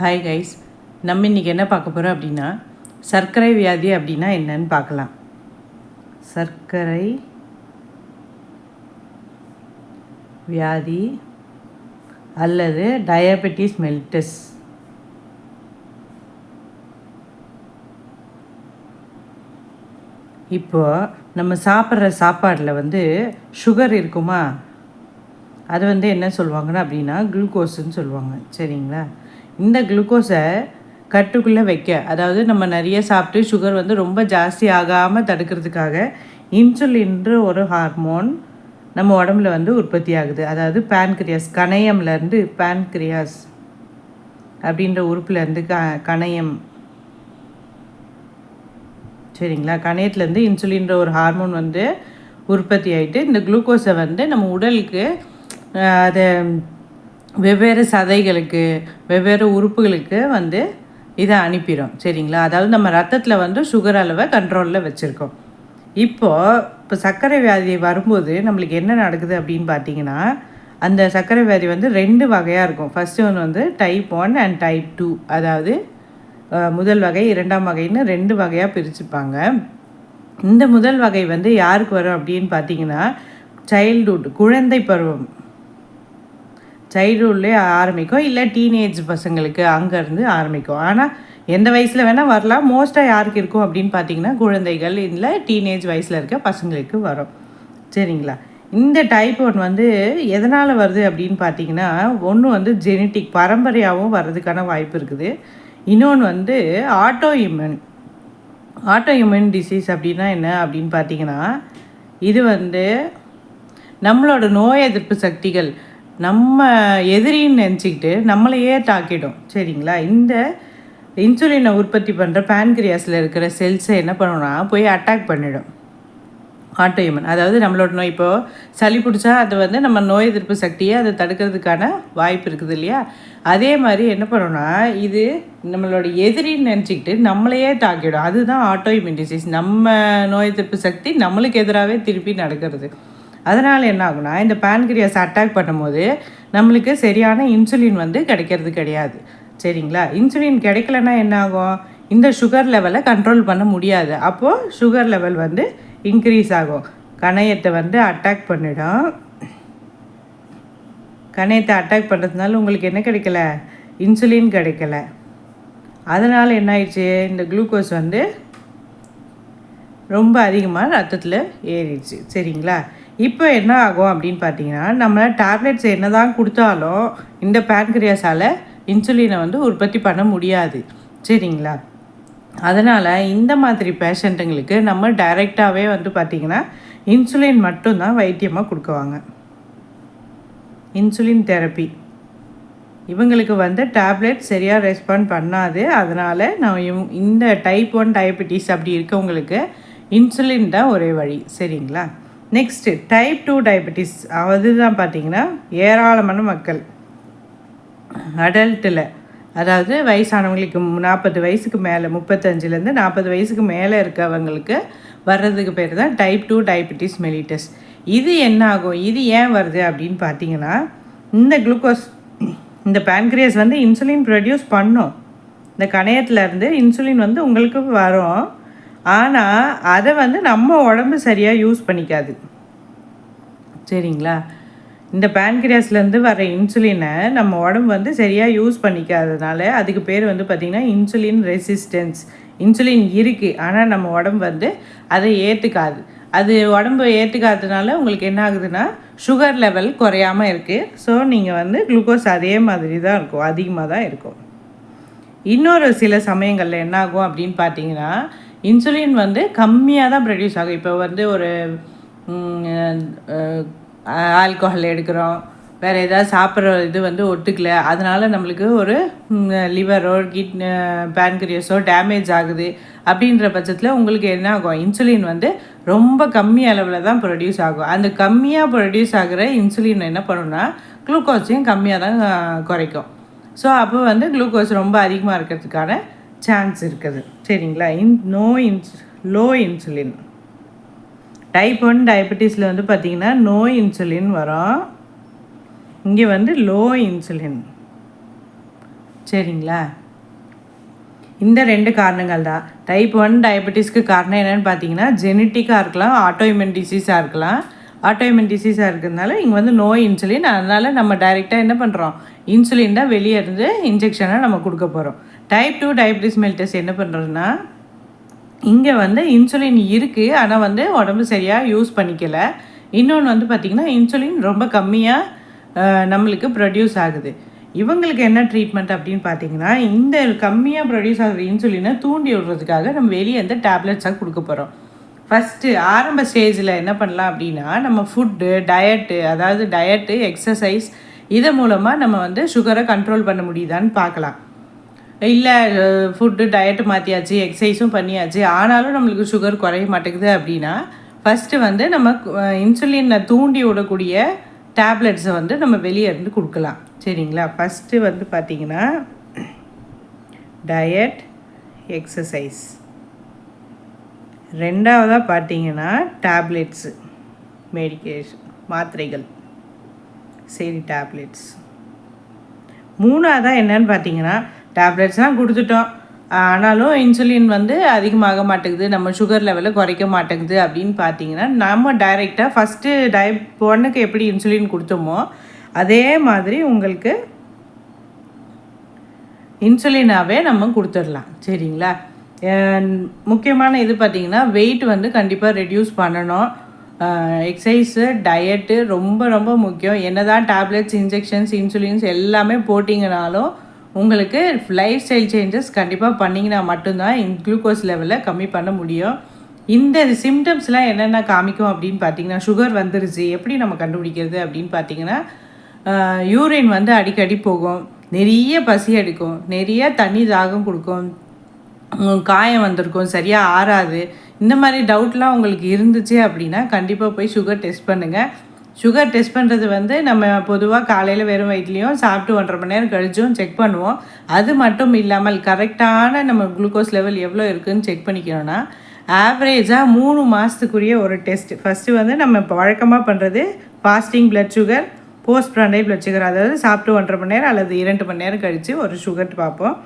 Hi guys நம்ம இன்றைக்கி என்ன பார்க்க போகிறோம் அப்படின்னா சர்க்கரை வியாதி அப்படின்னா என்னன்னு பார்க்கலாம். சர்க்கரை வியாதி அல்லது டயபெட்டிஸ் மெல்டஸ் இப்போது நம்ம சாப்பிட்ற சாப்பாடில் வந்து சுகர் இருக்குமா? அது வந்து என்ன சொல்லுவாங்கன்னா அப்படின்னா குளுக்கோஸுன்னு சொல்லுவாங்க. சரிங்களா? இந்த குளுக்கோஸை கட்டுக்குள்ளே வைக்க. அதாவது நம்ம நிறைய சாப்பிட்டு சுகர் வந்து ரொம்ப ஜாஸ்தி ஆகாமல் தடுக்கிறதுக்காக இன்சுலின்ற ஒரு ஹார்மோன் நம்ம உடம்புல வந்து உற்பத்தி ஆகுது. அதாவது பேன்கிரியாஸ் கணையம்லேருந்து பேன்கிரியாஸ் அப்படின்ற உறுப்புலேருந்து க கணையம். சரிங்களா? கணையத்துலேருந்து இன்சுலின்ற ஒரு ஹார்மோன் வந்து உற்பத்தி ஆகிட்டு இந்த குளுக்கோஸை வந்து நம்ம உடலுக்கு அதை வெவ்வேறு சதைகளுக்கு வெவ்வேறு உறுப்புகளுக்கு வந்து இதை அனுப்பிடும் சரிங்களா? அதாவது நம்ம ரத்தத்தில் வந்து சுகர் அளவை கண்ட்ரோலில் வச்சுருக்கோம். இப்போது இப்போ சர்க்கரை வியாதி வரும்போது நம்மளுக்கு என்ன நடக்குது அப்படின்னு பார்த்தீங்கன்னா அந்த சர்க்கரை வியாதி வந்து ரெண்டு வகையாக இருக்கும். ஃபஸ்ட்டு ஒன்று வந்து type one and type two அதாவது முதல் வகை இரண்டாம் வகைன்னு ரெண்டு வகையாக பிரிச்சுப்பாங்க. இந்த முதல் வகை வந்து யாருக்கு வரும் அப்படின்னு பார்த்தீங்கன்னா சைல்டுஹுட் குழந்தை பருவம். சைல்டுஹுட்லேயே ஆரம்பிக்கும் இல்லை டீனேஜ் பசங்களுக்கு அங்கேருந்து ஆரம்பிக்கும். ஆனால் எந்த வயசில் வேணால் வரலாம். மோஸ்ட்டாக யாருக்கு இருக்கும் அப்படின்னு பார்த்தீங்கன்னா குழந்தைகள் இல்லை டீனேஜ் வயசில் இருக்க பசங்களுக்கு வரும். சரிங்களா? இந்த டைப் ஒன் வந்து எதனால் வருது அப்படின்னு பார்த்தீங்கன்னா ஒன்று வந்து ஜெனட்டிக் பரம்பரையாகவும் வர்றதுக்கான வாய்ப்பு இருக்குது. இன்னொன்று வந்து auto immune auto immune disease அப்படின்னா என்ன அப்படின்னு பார்த்தீங்கன்னா இது வந்து நம்மளோட நோய் எதிர்ப்பு சக்திகள் நம்ம எதிரின்னு நினச்சிக்கிட்டு நம்மளையே தாக்கிடும். சரிங்களா? இந்த இன்சுலினை உற்பத்தி பண்ணுற பேன்கிரியாஸில் இருக்கிற செல்ஸை என்ன பண்ணணும்னா போய் அட்டாக் பண்ணிடும். ஆட்டோஇமன் அதாவது நம்மளோட நோய் இப்போது சளி பிடிச்சா அது வந்து நம்ம நோய் எதிர்ப்பு சக்தியை அதை தடுக்கிறதுக்கான வாய்ப்பு இருக்குது இல்லையா? அதே மாதிரி என்ன பண்ணோன்னா இது நம்மளோட எதிரின்னு நினச்சிக்கிட்டு நம்மளையே தாக்கிடும். அதுதான் ஆட்டோஇம்யூன் டிசீஸ் நம்ம நோய் எதிர்ப்பு சக்தி நம்மளுக்கு எதிராகவே திருப்பி நடக்கிறது. அதனால் என்ன ஆகுனா இந்த பேன்கிரியாஸ் அட்டாக் பண்ணும்போது நம்மளுக்கு சரியான இன்சுலின் வந்து கிடைக்கிறது கிடையாது. சரிங்களா? இன்சுலின் கிடைக்கலன்னா என்ன ஆகும்? இந்த சுகர் லெவலை கண்ட்ரோல் பண்ண முடியாது. அப்போது சுகர் லெவல் வந்து இன்க்ரீஸ் ஆகும். கணையத்தை வந்து அட்டாக் பண்ணிடும். கணையத்தை அட்டாக் பண்ணுறதுனால உங்களுக்கு என்ன கிடைக்கல? இன்சுலின் கிடைக்கல. அதனால் என்ன ஆயிடுச்சு? இந்த குளுக்கோஸ் வந்து ரொம்ப அதிகமாக ரத்தத்தில் ஏறிடுச்சு. சரிங்களா? இப்போ என்ன ஆகும் அப்படின்னு பார்த்தீங்கன்னா நம்ம டேப்லெட்ஸ் என்ன தான் கொடுத்தாலும் இந்த பேன்கிரியாஸால் இன்சுலினை வந்து உற்பத்தி பண்ண முடியாது. சரிங்களா? அதனால் இந்த மாதிரி பேஷண்ட்டுங்களுக்கு நம்ம டைரெக்டாகவே வந்து பார்த்திங்கன்னா இன்சுலின் மட்டும்தான் வைத்தியமாக கொடுக்குவாங்க. இன்சுலின் தெரப்பி இவங்களுக்கு வந்து டேப்லெட் சரியாக ரெஸ்பாண்ட் பண்ணாது. அதனால் நான் இவ் இந்த டைப் ஒன் டயபெட்டிஸ் அப்படி இருக்கவங்களுக்கு இன்சுலின் தான் ஒரே வழி. சரிங்களா? நெக்ஸ்ட்டு டைப் டூ டயபெட்டிஸ் அதுதான் பார்த்தீங்கன்னா ஏராளமான மக்கள். அடல்ட்டில் அதாவது வயசானவங்களுக்கு நாற்பது வயசுக்கு மேலே முப்பத்தஞ்சுலேருந்து நாற்பது வயசுக்கு மேலே இருக்கவங்களுக்கு வர்றதுக்கு பேர் தான் டைப் டூ டயபெட்டிஸ் மெலிட்டஸ் இது என்ன ஆகும் இது ஏன் வருது அப்படின்னு பார்த்தீங்கன்னா இந்த குளுக்கோஸ் இந்த பேன்க்ரியஸ் வந்து இன்சுலின் ப்ரொடியூஸ் பண்ணும். இந்த கணையத்துலேருந்து இன்சுலின் வந்து உங்களுக்கு வரும். ஆனால் அதை வந்து நம்ம உடம்பு சரியாக யூஸ் பண்ணிக்காது. சரிங்களா? இந்த பேன்கிரியாஸ்லேருந்து வர இன்சுலினை நம்ம உடம்பு வந்து சரியாக யூஸ் பண்ணிக்காததுனால அதுக்கு பேர் வந்து பார்த்திங்கன்னா இன்சுலின் ரெசிஸ்டன்ஸ். இன்சுலின் இருக்குது ஆனால் நம்ம உடம்பு வந்து அதை ஏற்றுக்காது அது உடம்பு ஏற்றுக்காததுனால உங்களுக்கு என்ன ஆகுதுன்னா சுகர் லெவல் குறையாமல் இருக்குது ஸோ நீங்கள் வந்து குளுக்கோஸ் அதே மாதிரி தான் இருக்கும் அதிகமாக தான் இருக்கும். இன்னொரு சில சமயங்களில் என்ன ஆகும் அப்படின்னு பார்த்தீங்கன்னா இன்சுலின் வந்து கம்மியாக தான் ப்ரொடியூஸ் ஆகும். இப்போ வந்து ஒரு ஆல்கஹால் எடுக்கிறோம். வேறு ஏதாவது சாப்பிட்ற இது வந்து ஒத்துக்கல. அதனால் நம்மளுக்கு ஒரு லிவரோ கிட் பேன்கிரியஸோ டேமேஜ் ஆகுது. அப்படின்ற பட்சத்தில் உங்களுக்கு என்ன ஆகும்? இன்சுலின் வந்து ரொம்ப கம்மி அளவில் தான் ப்ரொடியூஸ் ஆகும். அந்த கம்மியாக ப்ரொடியூஸ் ஆகிற இன்சுலின் என்ன பண்ணுன்னா குளுக்கோஸையும் கம்மியாக தான் குறைக்கும். ஸோ அப்போ வந்து குளுக்கோஸ் ரொம்ப அதிகமாக இருக்கிறதுக்கான சான்ஸ் இருக்குது. சரிங்களா? இன் நோ இன்ஸ் லோ இன்சுலின் டைப் ஒன் டயபெட்டிஸில் வந்து பார்த்திங்கன்னா நோ இன்சுலின் வரும். இங்கே வந்து லோ இன்சுலின் சரிங்களா? இந்த ரெண்டு காரணங்கள் தான். டைப் ஒன் டயபெட்டிஸ்க்கு காரணம் என்னென்னு பார்த்தீங்கன்னா ஜெனட்டிக்காக இருக்கலாம் ஆட்டோஇம்யூன் டிசீஸாக இருக்கலாம். ஆட்டோஇம்யூன் டிசீஸாக இருக்கிறதுனால இங்கே வந்து நோ இன்சுலின் அதனால் நம்ம டைரெக்டாக என்ன பண்ணுறோம் இன்சுலின் தான் வெளியே இருந்து இன்ஜெக்ஷனை நம்ம கொடுக்க போகிறோம் டைப் டூ டயபிட்டிஸ் மெல்டஸ் என்ன பண்ணுறதுன்னா இங்கே வந்து இன்சுலின் இருக்குது ஆனால் வந்து உடம்பு சரியாக யூஸ் பண்ணிக்கல. இன்னொன்று வந்து பார்த்திங்கன்னா இன்சுலின் ரொம்ப கம்மியாக நம்மளுக்கு ப்ரொடியூஸ் ஆகுது. இவங்களுக்கு என்ன ட்ரீட்மெண்ட் அப்படின்னு பார்த்தீங்கன்னா இந்த கம்மியாக ப்ரொடியூஸ் ஆகிற இன்சுலினை தூண்டி விடுறதுக்காக நம்ம வெளியே வந்து டேப்லெட்ஸாக கொடுக்க போகிறோம் ஃபஸ்ட்டு ஆரம்ப ஸ்டேஜில் என்ன பண்ணலாம் அப்படின்னா நம்ம ஃபுட்டு டயட்டு அதாவது டயட்டு எக்ஸசைஸ் இதன் மூலமாக நம்ம வந்து சுகரை கண்ட்ரோல் பண்ண முடியுதான்னு பார்க்கலாம். இல்லை ஃபுட்டு டயட்டு மாற்றியாச்சு எக்ஸசைஸும் பண்ணியாச்சு. ஆனாலும் நம்மளுக்கு சுகர் குறைய மாட்டேங்குது அப்படின்னா ஃபஸ்ட்டு வந்து நம்ம இன்சுலினை தூண்டி விடக்கூடிய டேப்லெட்ஸை வந்து நம்ம வெளியே இருந்து கொடுக்கலாம். சரிங்களா? ஃபஸ்ட்டு வந்து பார்த்திங்கன்னா டயட் எக்ஸசைஸ் ரெண்டாவதாக பார்த்தீங்கன்னா டேப்லெட்ஸு மெடிக்கேஷன் மாத்திரைகள். சரி டேப்லெட்ஸ் மூணாவதாக என்னன்னு பார்த்தீங்கன்னா டேப்லெட்ஸ்லாம் கொடுத்துட்டோம். ஆனாலும் இன்சுலின் வந்து அதிகமாக மாட்டேங்குது. நம்ம சுகர் லெவலை குறைக்க மாட்டேங்குது அப்படின்னு பார்த்தீங்கன்னா நம்ம டைரெக்டாக ஃபஸ்ட்டு டய பொண்ணுக்கு எப்படி இன்சுலின் கொடுத்தோமோ அதே மாதிரி உங்களுக்கு இன்சுலினாகவே நம்ம கொடுத்துடலாம். சரிங்களா? முக்கியமான இது பார்த்திங்கன்னா வெயிட் வந்து கண்டிப்பாக ரெடியூஸ் பண்ணணும். எக்ஸசைஸு டயட்டு ரொம்ப ரொம்ப முக்கியம். என்ன தான் டேப்லெட்ஸ் இன்ஜெக்ஷன்ஸ் இன்சுலின்ஸ் எல்லாமே போட்டிங்கனாலும் உங்களுக்கு லைஃப் ஸ்டைல் சேஞ்சஸ் கண்டிப்பாக பண்ணிங்கன்னா மட்டும்தான் குளுக்கோஸ் லெவலை கம்மி பண்ண முடியும். இந்த சிம்டம்ஸ்லாம் என்னென்ன காமிக்கும் அப்படின்னு பார்த்தீங்கன்னா சுகர் வந்துருச்சு எப்படி நம்ம கண்டுபிடிக்கிறது அப்படின்னு பார்த்தீங்கன்னா யூரின் வந்து அடிக்கடி போகும் நிறைய பசி எடுக்கும் நிறைய தண்ணி தாகம் கொடுக்கும் காயம் வந்திருக்கும் சரியாக ஆறாது. இந்த மாதிரி டவுட்லாம் உங்களுக்கு இருந்துச்சு அப்படின்னா கண்டிப்பாக போய் சுகர் டெஸ்ட் பண்ணுங்கள் சுகர் டெஸ்ட் பண்ணுறது வந்து நம்ம பொதுவாக காலையில் வெறும் வயிற்றுலையும் சாப்பிட்டு ஒன்றரை மணி நேரம் கழிச்சும் செக் பண்ணுவோம். அது மட்டும் இல்லாமல் கரெக்டான நம்ம குளுக்கோஸ் லெவல் எவ்வளோ இருக்குதுன்னு செக் பண்ணிக்கணும்னா ஆவரேஜாக மூணு மாதத்துக்குரிய ஒரு டெஸ்ட் ஃபஸ்ட்டு வந்து நம்ம இப்போ வழக்கமாக பண்ணுறது fasting blood sugar post prandial blood sugar அதாவது சாப்பிட்டு ஒன்றரை மணி நேரம் அல்லது இரண்டு மணி நேரம் கழித்து ஒரு சுகர் பார்ப்போம்.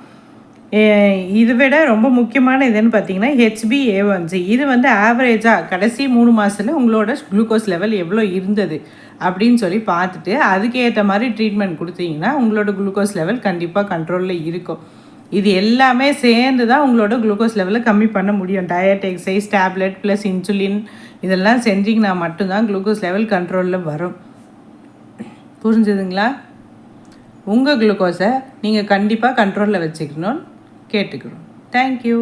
இது விட ரொம்ப முக்கியமான இதுன்னு பார்த்தீங்கன்னா ஹெச்பி ஏ இது வந்து ஆவரேஜாக கடைசி மூணு மாதத்தில் உங்களோட குளுக்கோஸ் லெவல் எவ்வளோ இருந்தது அப்படின்னு சொல்லி பார்த்துட்டு அதுக்கேற்ற மாதிரி ட்ரீட்மெண்ட் கொடுத்தீங்கன்னா உங்களோட குளுக்கோஸ் லெவல் கண்டிப்பாக கண்ட்ரோலில் இருக்கும். இது எல்லாமே சேர்ந்து தான் உங்களோட குளுக்கோஸ் லெவலை கம்மி பண்ண முடியும். Diet exercise tablet plus insulin இதெல்லாம் செஞ்சிங்கன்னா மட்டும்தான் குளுக்கோஸ் லெவல் கண்ட்ரோலில் வரும். புரிஞ்சுதுங்களா? உங்கள் குளுக்கோஸை நீங்கள் கண்டிப்பாக கண்ட்ரோலில் வச்சுக்கணும்னு கேட்டுக்கிறோம். தேங்க்யூ